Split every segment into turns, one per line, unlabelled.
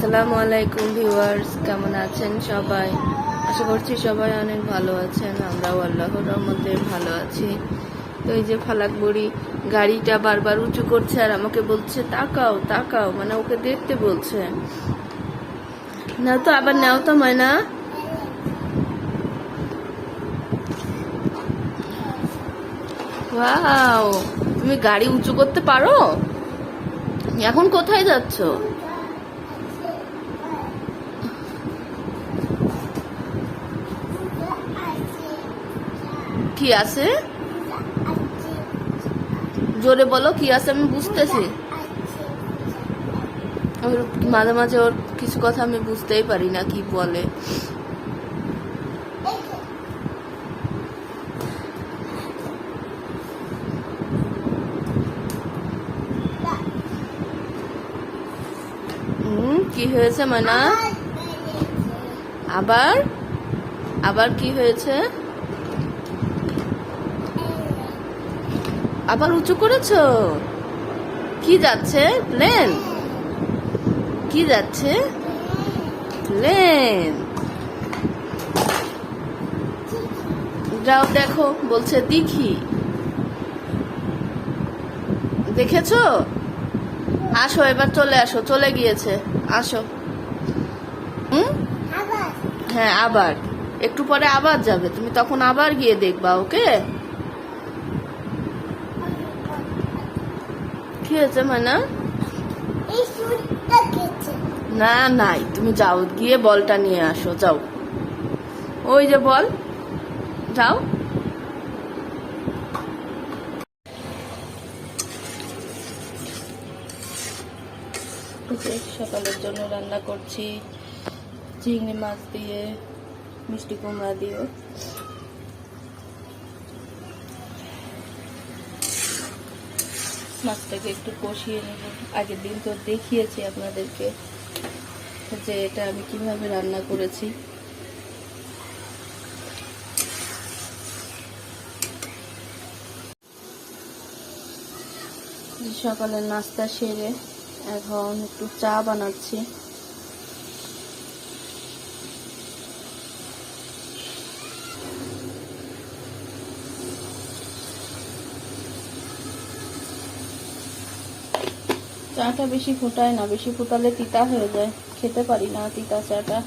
আসসালামু আলাইকুম ভিউয়ার্স, কেমন আছেন সবাই? আশা করছি সবাই অনেক ভালো আছেন, আমরাও আল্লাহর রহমতে ভালো আছি। তো এই যে ফালাক বুড়ি গাড়িটা বারবার উঁচু করছে আর আমাকে বলছে, তাকাও তাকাও মানে ওকে দেখতে বলছে। না তো, আবার নাও তো ময়না ওয়াও, তুমি গাড়ি উঁচু করতে পারো? এখন কোথায় যাচ্ছ? কি আছে? জোরে বলো, কি আছে আমি বুঝতেছি। মাঝে মাঝে ওর কিছু কথা আমি বুঝতেই পারি না কি বলে। কি হয়েছে মানা? আবার? আবার কি হয়েছে? আবার উঁচু করেছ? কি যাচ্ছে? প্লেন। কি যাচ্ছে? প্লেন। যাও দেখো বলছে দেখি। দেখেছ? আসো এবার চলে আসো চলে গিয়েছে। আসো। হুম? হ্যাঁ আবার। একটু পরে আবার যাবে। তুমি তখন আবার গিয়ে দেখবা ওকে? কি হয়েছে মানা না নাই তুমি যাও গিয়ে বলটা নিয়ে আসো যাও। ওই যে বল যাও। সকালের জন্য রান্না করছি চিংড়ি মাছ দিয়ে মিষ্টি কুমড়া দিয়ে। মাছটাকে একটু কষিয়ে নেব। আগের দিন তো দেখিয়েছি আপনাদেরকে যে এটা আমি কীভাবে রান্না করেছি। সকালের নাস্তা সেরে এখন একটু চা বানাচ্ছি। চাটা বেশি ফোটায় না, বেশি ফুটালে তিতা হয়ে যায়। খেতে পারি না তিতা চাটা।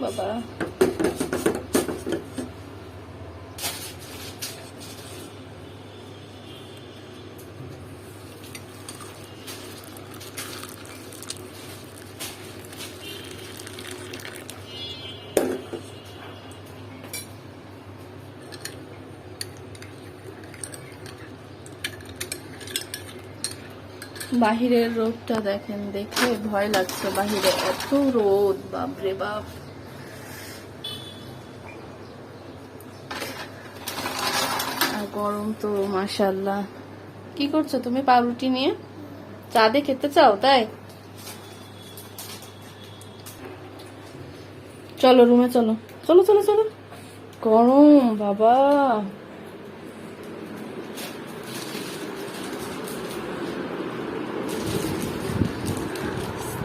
বাবা। বাহিরের রোদটা দেখেন, দেখে ভয় লাগছে বাহিরে। এত রোদ, বাপরে বাপ। গরম তো মাশাল্লাহ কি করছ তুমি পাউরুটি নিয়ে? চাঁদে খেতে চাও তাই? চলো, রুমে চলো। চলো চলো চলো। গরম, বাবা।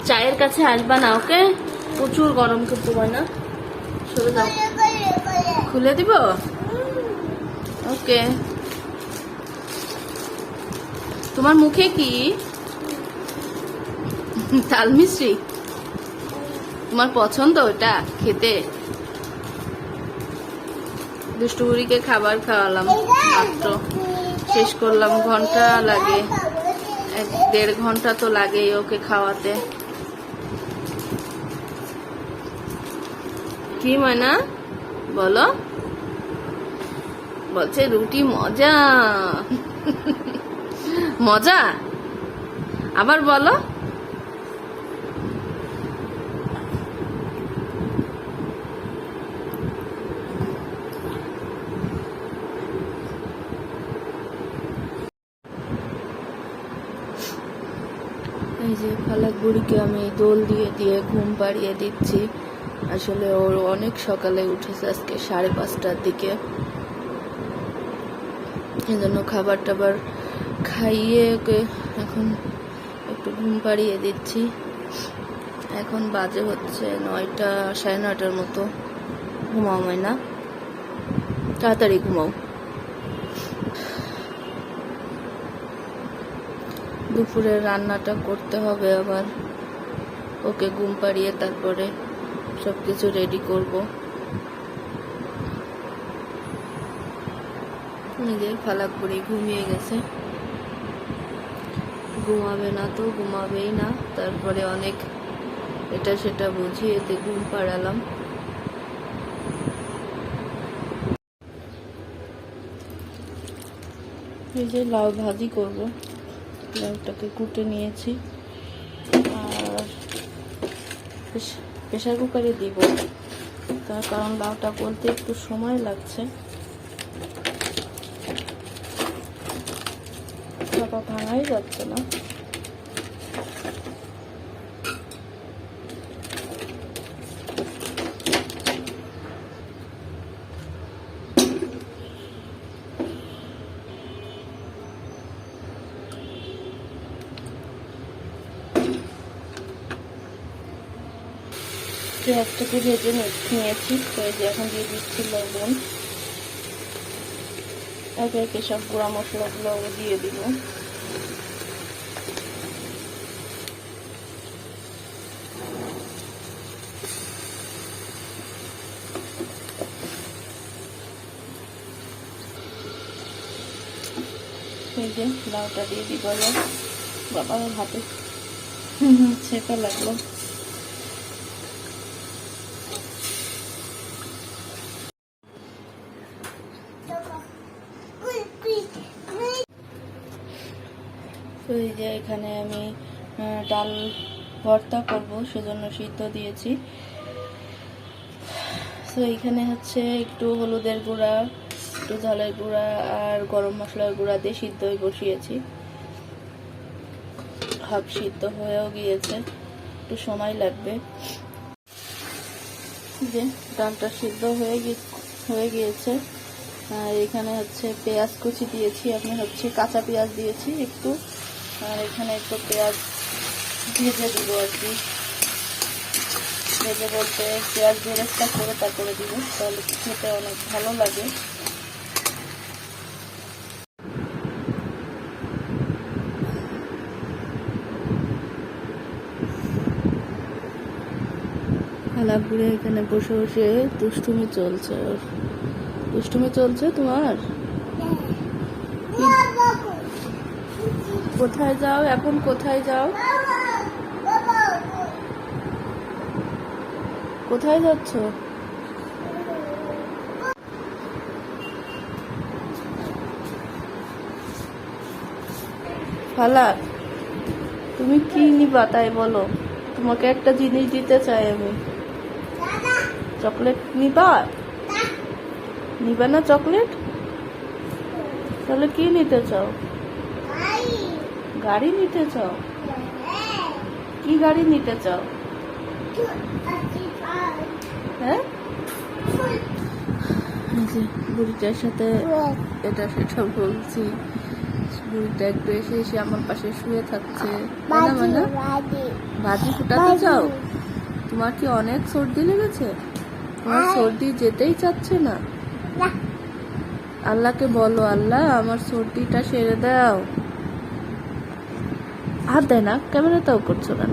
চায়ের কাছে আসবা না, ওকে? প্রচুর গরম কিন্তু না? সরে খুলে দিব? ওকে। তোমার মুখে কি? তাল মিশ্রি তোমার পছন্দ ওটা খেতে? দুষ্টুবুড়িকে খাবার খাওয়ালাম, মাত্র। শেষ করলাম, ঘণ্টা লাগে। এক দেড় ঘণ্টা তো লাগেই ওকে খাওয়াতে। কি ময়না বলো। বলছে রুটি মজা। মজা? আবার বলো। এই যে ফালাক বুড়িকে আমি দোল দিয়ে দিয়ে ঘুম পাড়িয়ে দিচ্ছি। আসলে ওর অনেক সকালে উঠেছে আজকে সাড়ে পাঁচটার দিকে। এই জন্য খাবার টাবার খাইয়ে ওকে এখন একটু ঘুম পাড়িয়ে দিচ্ছি। এখন বাজে হচ্ছে নয়টা, সাড়ে নয়টার মতো। ঘুমাও না। তাড়াতাড়ি ঘুমাও। দুপুরে রান্নাটা করতে হবে আবার। ওকে ঘুম পাড়িয়ে তারপরে সব কিছু রেডি করব। নিজের ফালাক করে ঘুমিয়ে গেছে। ঘুমাবে না তো, ঘুমাবেই না। তারপরে অনেক এটা সেটা বুঝিয়ে এতে ঘুম পাড়ালাম। এই যে লাউ ভাজি করব। লাউটাকে কুটে নিয়েছি। আর প্রেশার কুকারে দিব। তার কারণ লাউটা বলতে একটু সময় লাগছে। চাপা ভাঙাই যাচ্ছে না। পেঁয়াজটাকে ভেজে নিয়েছি। যে এখন দিয়ে দিচ্ছি লবণ। একে একে সব গুঁড়া মশলাগুলো দিয়ে দিব। যে লাউটা দিয়ে দিব এবার। বাবা, হাতে ছেঁকা লাগল। এই যে এখানে আমি ডাল ভর্তা করব, সেজন্য সিদ্ধ দিয়েছি। তো এখানে হচ্ছে একটু হলুদের গুঁড়া, একটু ঝালের গুঁড়া আর গরম মশলার গুঁড়া দিয়ে সিদ্ধ বসিয়েছি। হাফ সিদ্ধ হয়েও গিয়েছে, একটু সময় লাগবে। যে ডালটা সিদ্ধ হয়ে হয়ে গিয়েছে। আর এখানে হচ্ছে পেঁয়াজ কুচি দিয়েছি, আমি হচ্ছে কাঁচা পেঁয়াজ দিয়েছি একটু। আর এখানে একটু পেঁয়াজ ভেজে দিব আর কি। ভেজে বলতে পেঁয়াজ বেরেস্তা করে তারপরে দিব, তাহলে খেতে অনেক ভালো লাগে। খালাপুরে এখানে বসে বসে দুষ্টুমি চলছে ওর। দুষ্টুমি চলছে তোমার? কোথায় যাও? এখন কোথায় যাও? কোথায় যাচ্ছ? ফালা, তুমি কি নিবা তাই বলো। তোমাকে একটা জিনিস দিতে চাই আমি। চকলেট নিবা? নিবা না চকলেট? তাহলে কি নিতে চাও? গাড়ি নিতে চাও? কি গাড়ি নিতে চাও? হ্যাঁ? যে বুড়িটার সাথে এটা সেটা বলছি। বুড়িটা একটু এসে এসে আমার পাশে শুয়ে থাকছে। মানে ভাজি ফুটাতে চাও? তোমার কি অনেক সর্দি লেগেছে? তোমার সর্দি যেতেই চাচ্ছে না। আল্লাহকে বলো আল্লাহ আমার সর্দিটা সেরে দাও। হাত দেয় না? কেমন তাও করছ কেন?